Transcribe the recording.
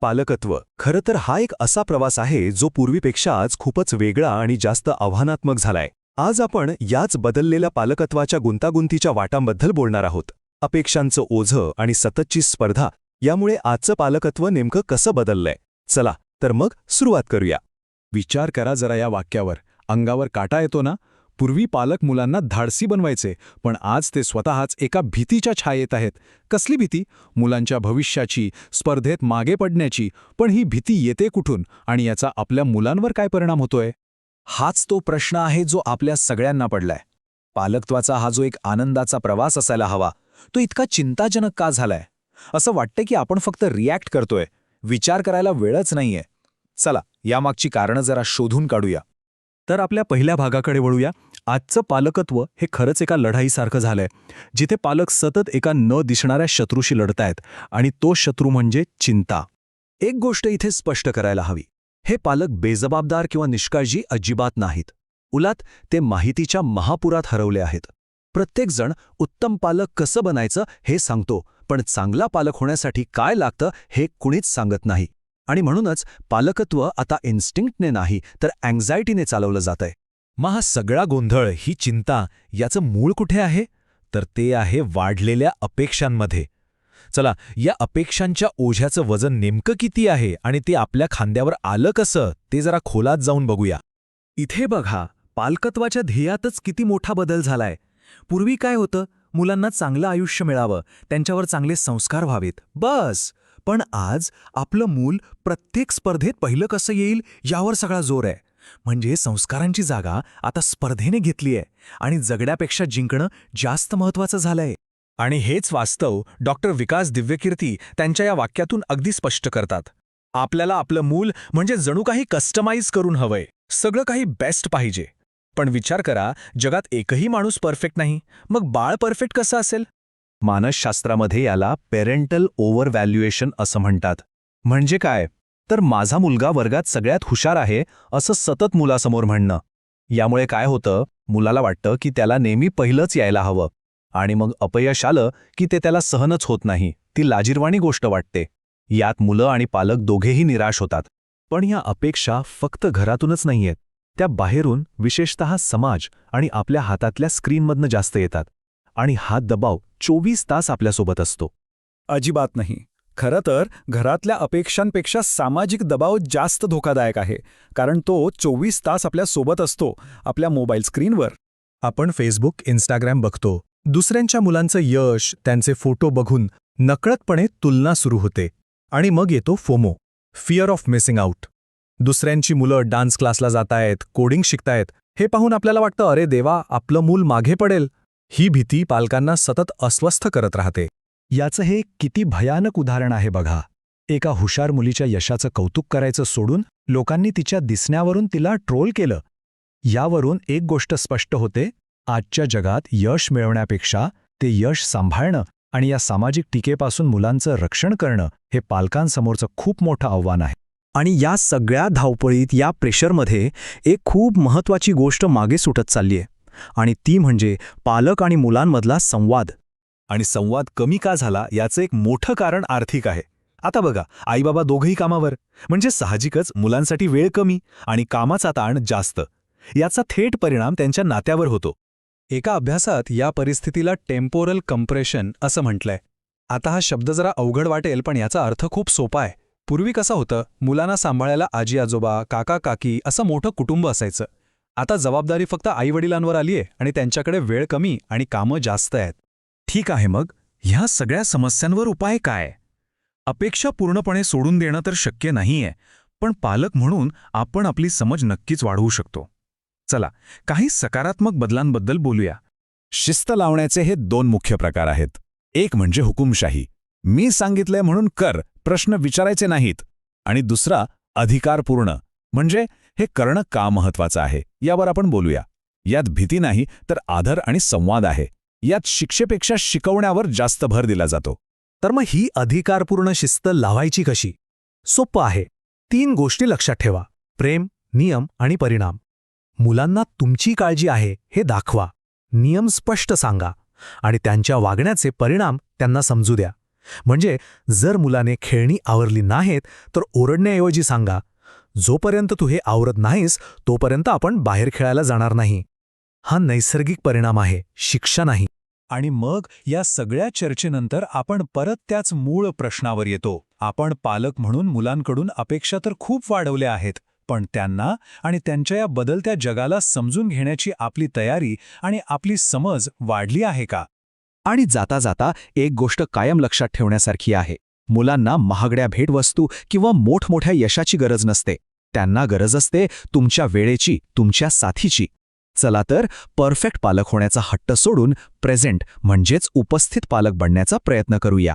पालकत्व. खरं तर हा एक असा प्रवास आहे जो पूर्वीपेक्षा आज खूपच वेगळा आणि जास्त आव्हानात्मक झालाय. आज आपण याच बदललेल्या पालकत्वाच्या गुंतागुंतीच्या वाटांबद्दल बोलणार आहोत. अपेक्षांचं ओझं आणि सततची स्पर्धा यामुळे आजचं पालकत्व नेमकं कसं बदललंय? चला तर मग सुरुवात करूया. विचार करा जरा या वाक्यावर. अंगावर काटा येतो ना? पूर्वी पालक मुलांना धाडसी बनवायचे पण आज ते स्वतःच एका भीतीच्या छायेत आहेत. कसली भीती? मुलांच्या भविष्याची स्पर्धेत मागे पडण्याची पण ही भीती येते कुठून आणि याचा आपल्या मुलांवर काय परिणाम होतोय? हाच तो प्रश्न आहे जो आपल्या सगळ्यांना पडलाय. पालकत्वाचा हा जो एक आनंदाचा प्रवास असायला हवा तो इतका चिंताजनक का झालाय? असं वाटतं की आपण फक्त रिॲक्ट करतोय विचार करायला वेळच नाहीये. चला यामागची कारणं जरा शोधून काढूया. तर आपल्या पहिल्या भागाकडे वळूया. आजचं पालकत्व हे खरंच एका लढाईसारखं झालंय जिथे पालक सतत एका न दिसणाऱ्या शत्रूशी लढतायत आणि तो शत्रू म्हणजे चिंता. एक गोष्ट इथे स्पष्ट करायला हवी हे पालक बेजबाबदार किंवा निष्काळजी अजिबात नाहीत. उलात ते माहितीच्या महापुरात हरवले आहेत. प्रत्येकजण उत्तम पालक कसं बनायचं हे सांगतो पण चांगला पालक होण्यासाठी काय लागतं हे कुणीच सांगत नाही. आणि म्हणूनच पालकत्व आता इन्स्टिंक्टने नाही तर अँझायटीने चालवलं जातंय. मग हा सगळा गोंधळ ही चिंता याचं मूळ कुठे आहे? तर ते आहे वाढलेल्या अपेक्षांमध्ये. चला या अपेक्षांच्या ओझ्याचं वजन नेमकं किती आहे आणि ते आपल्या खांद्यावर आलं कसं ते जरा खोलात जाऊन बघूया. इथे बघा पालकत्वाच्या ध्येयातच किती मोठा बदल झालाय. पूर्वी काय होतं? मुलांना चांगलं आयुष्य मिळावं त्यांच्यावर चांगले संस्कार व्हावेत. बस! पण आज आपलं मूल प्रत्येक स्पर्धेत पहिलं कसं येईल यावर सगळा जोर आहे. म्हणजे संस्कारांची जागा आता स्पर्धेने घेतलीये आणि जगण्यापेक्षा जिंकणं जास्त महत्वाचं झालंय. आणि हेच वास्तव डॉक्टर विकास दिव्यकीर्ती त्यांच्या या वाक्यातून अगदी स्पष्ट करतात. आपल्याला आपलं मूल म्हणजे जणू काही कस्टमाइज करून हवंय. सगळं काही बेस्ट पाहिजे. पण विचार करा जगात एकही माणूस परफेक्ट नाही. मग बाळ परफेक्ट कसं असेल? मानसशास्त्रामध्ये याला पेरेंटल ओव्हर व्हॅल्युएशन असं म्हणतात. म्हणजे काय? तर माझा मुलगा वर्गात सगळ्यात हुशार आहे असं सतत मुलासमोर म्हणणं. यामुळे काय होतं मुलाला वाटतं की त्याला नेहमी पहिलंच यायला हवं. आणि मग अपयश आलं की ते त्याला सहनच होत नाही ती लाजिरवाणी गोष्ट वाटते. यात मुलं आणि पालक दोघेही निराश होतात. पण या अपेक्षा फक्त घरातूनच नाहीयेत. त्या बाहेरून विशेषतः समाज आणि आपल्या हातातल्या स्क्रीनमधनं जास्त येतात. आणि हा दबाव चोवीस तास आपल्यासोबत असतो. अजिबात नाही. खरं तर घरातल्या अपेक्षांपेक्षा सामाजिक दबाव जास्त धोकादायक आहे कारण तो चोवीस तास आपल्यासोबत असतो आपल्या मोबाईल स्क्रीनवर. आपण फेसबुक इंस्टाग्राम बघतो. दुसऱ्यांच्या मुलांचं यश त्यांचे फोटो बघून नकळतपणे तुलना सुरू होते. आणि मग येतो FOMO fear of missing out दुसऱ्यांची मुलं डान्स क्लासला जातायत कोडिंग शिकतायत हे पाहून आपल्याला वाटतं अरे देवा आपलं मूल मागे पडेल. ही भीती पालकांना सतत अस्वस्थ करत राहते. याचं हे किती भयानक उदाहरण आहे बघा. एका हुशार मुलीच्या यशाचं कौतुक करायचं सोडून लोकांनी तिच्या दिसण्यावरून तिला ट्रोल केलं. यावरून एक गोष्ट स्पष्ट होते आजच्या जगात यश मिळवण्यापेक्षा ते यश सांभाळणं आणि या सामाजिक टीकेपासून मुलांचं रक्षण करणं हे पालकांसमोरचं खूप मोठं आव्हान आहे. आणि या सगळ्या धावपळीत या प्रेशरमध्ये एक खूप महत्वाची गोष्ट मागे सुटत चाललीय. आणि ती म्हणजे पालक आणि मुलांमधला संवाद. आणि संवाद कमी का झाला याचं एक मोठं कारण आर्थिक आहे. आता बघा आईबाबा दोघंही कामावर. म्हणजे साहजिकच मुलांसाठी वेळ कमी आणि कामाचा ताण जास्त. याचा थेट परिणाम त्यांच्या नात्यावर होतो. एका अभ्यासात या परिस्थितीला टेम्पोरल कंप्रेशन असं म्हटलंय. आता हा शब्द जरा अवघड वाटेल पण याचा अर्थ खूप सोपा आहे. पूर्वी कसं होतं मुलांना सांभाळायला आजी आजोबा काका काकी असं मोठं कुटुंब असायचं. आता जबाबदारी फक्त आईवडिलांवर आलीये आणि त्यांच्याकडे वेळ कमी आणि कामं जास्त आहेत. ठीक आहे मग ह्या सगळ्या समस्यांवर उपाय काय? अपेक्षा पूर्णपणे सोडून देणं तर शक्य नाहीये पण पालक म्हणून आपण आपली समज नक्कीच वाढवू शकतो. चला काही सकारात्मक बदलांबद्दल बोलूया. शिस्त लावण्याचे हे दोन मुख्य प्रकार आहेत. एक म्हणजे हुकुमशाही. मी सांगितलंय म्हणून कर प्रश्न विचारायचे नाहीत. आणि दुसरा अधिकारपूर्ण. म्हणजे हे करणं का महत्वाचं आहे यावर आपण बोलूया. यात भीती नाही तर आदर आणि संवाद आहे. यात शिक्षेपेक्षा शिकवण्यावर जास्त भर दिला जातो. तर मग ही अधिकारपूर्ण शिस्त लावायची कशी? सोपं आहे. तीन गोष्टी लक्षात ठेवा. प्रेम नियम आणि परिणाम. मुलांना तुमची काळजी आहे हे दाखवा. नियम स्पष्ट सांगा. आणि त्यांच्या वागण्याचे परिणाम त्यांना समजू द्या. म्हणजे जर मुलाने खेळणी आवरली नाहीत तर ओरडण्याऐवजी सांगा जोपर्यंत तू हे आवरत नाहीस तोपर्यंत आपण बाहेर खेळायला जाणार नाही. हा नैसर्गिक परिणाम आहे. शिक्षा नाही. आणि मग या सगळ्या चर्चेनंतर आपण परत त्याच मूळ प्रश्नावर येतो. आपण पालक म्हणून मुलांकडून अपेक्षा तर खूप वाढवल्या आहेत पण त्यांना आणि त्यांच्या या बदलत्या जगाला समजून घेण्याची आपली तयारी आणि आपली समज वाढली आहे का? आणि जाता जाता एक गोष्ट कायम लक्षात ठेवण्यासारखी आहे. मुलांना महागड्या भेटवस्तू किंवा मोठमोठ्या यशाची गरज नसते. त्यांना गरज असते तुमच्या वेळेची तुमच्या साथीची. चला तर परफेक्ट पालक होण्याचा हट्ट सोडून प्रेझेंट म्हणजेच उपस्थित पालक बनण्याचा प्रयत्न करूया.